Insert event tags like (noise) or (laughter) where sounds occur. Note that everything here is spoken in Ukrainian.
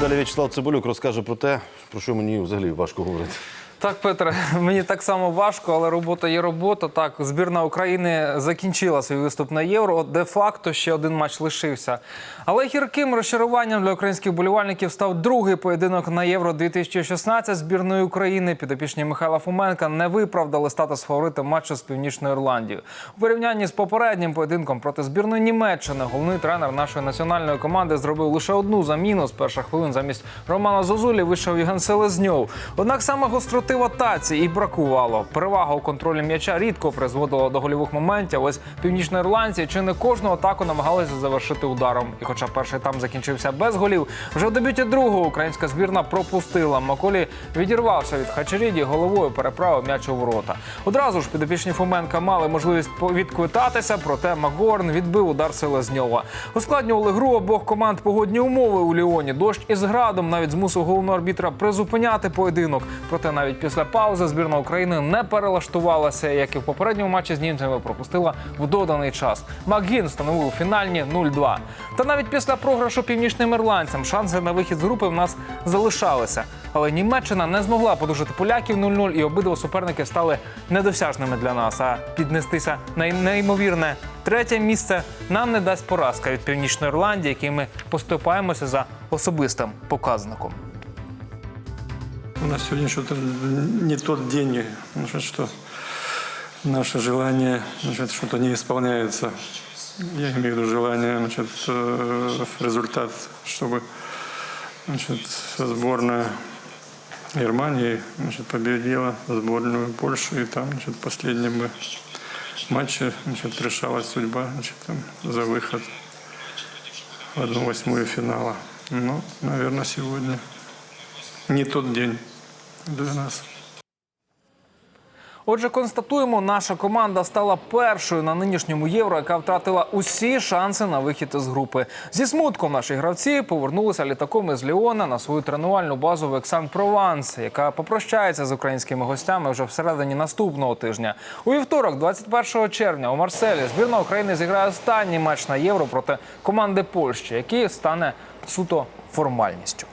Далі В'ячеслав Цибулюк розкаже про те, про що мені взагалі важко говорити. Так, Петре, (laughs) мені так само важко, але робота є робота. Так, збірна України закінчила свій виступ на євро. Де-факто ще один матч лишився. Але гірким розчаруванням для українських болівальників став другий поєдинок на євро 2016 збірної України. Підопічні Михайла Фоменка не виправдали статус фаворита матчу з Північною Ірландією. У порівнянні з попереднім поєдинком проти збірної Німеччини головний тренер нашої національної команди зробив лише одну заміну з перших хвилин замість Романа Зозулі вийшов Євген Селезньов. Однак саме гостроти в атаці і бракувало. Перевага у контролі м'яча рідко призводила до гольових моментів. Ось північноірландці чи не кожну атаку намагалися завершити ударом. І хоча перший там закінчився без голів, вже в дебюті другого українська збірна пропустила. Маколі відірвався від Хачеріді, головою переправив м'яч у ворота. Одразу ж підопічні Фоменка мали можливість відквитатися, проте Магорн відбив удар Селезньова. Ускладнювали гру обох команд погодні умови у Ліоні. Дощ із градом навіть змусив головного арбітра призупиняти поєдинок. Проте навіть після паузи збірна України не перелаштувалася, як і в попередньому матчі з німцями пропустила в доданий час. Макгін встановив у фінальні 0-2. Та навіть після програшу північним ірландцям шанси на вихід з групи в нас залишалися. Але Німеччина не змогла подужати поляків 0-0, і обидва суперники стали недосяжними для нас. А піднестися на неймовірне третє місце нам не дасть поразка від північної Ірландії, якій ми поступаємося за особистим показником. У нас сегодня что-то не тот день, значит, что наше желание, значит, что-то не исполняется. Я имею в виду желание, значит, э, результат, чтобы значит, сборная Германии значит, победила сборную Польши, и там значит, в последнем бы матче значит, решалась судьба значит, там, за выход в одну восьмую финала. Ну, наверное, сегодня не тот день для нас. Отже, констатуємо, наша команда стала першою на нинішньому євро, яка втратила усі шанси на вихід із групи. Зі смутком наші гравці повернулися літаком із Ліона на свою тренувальну базу в Ексан Прованс, яка попрощається з українськими гостями вже всередині наступного тижня. У вівторок, 21 червня, у Марселі збірна України зіграє останній матч на євро проти команди Польщі, який стане суто формальністю.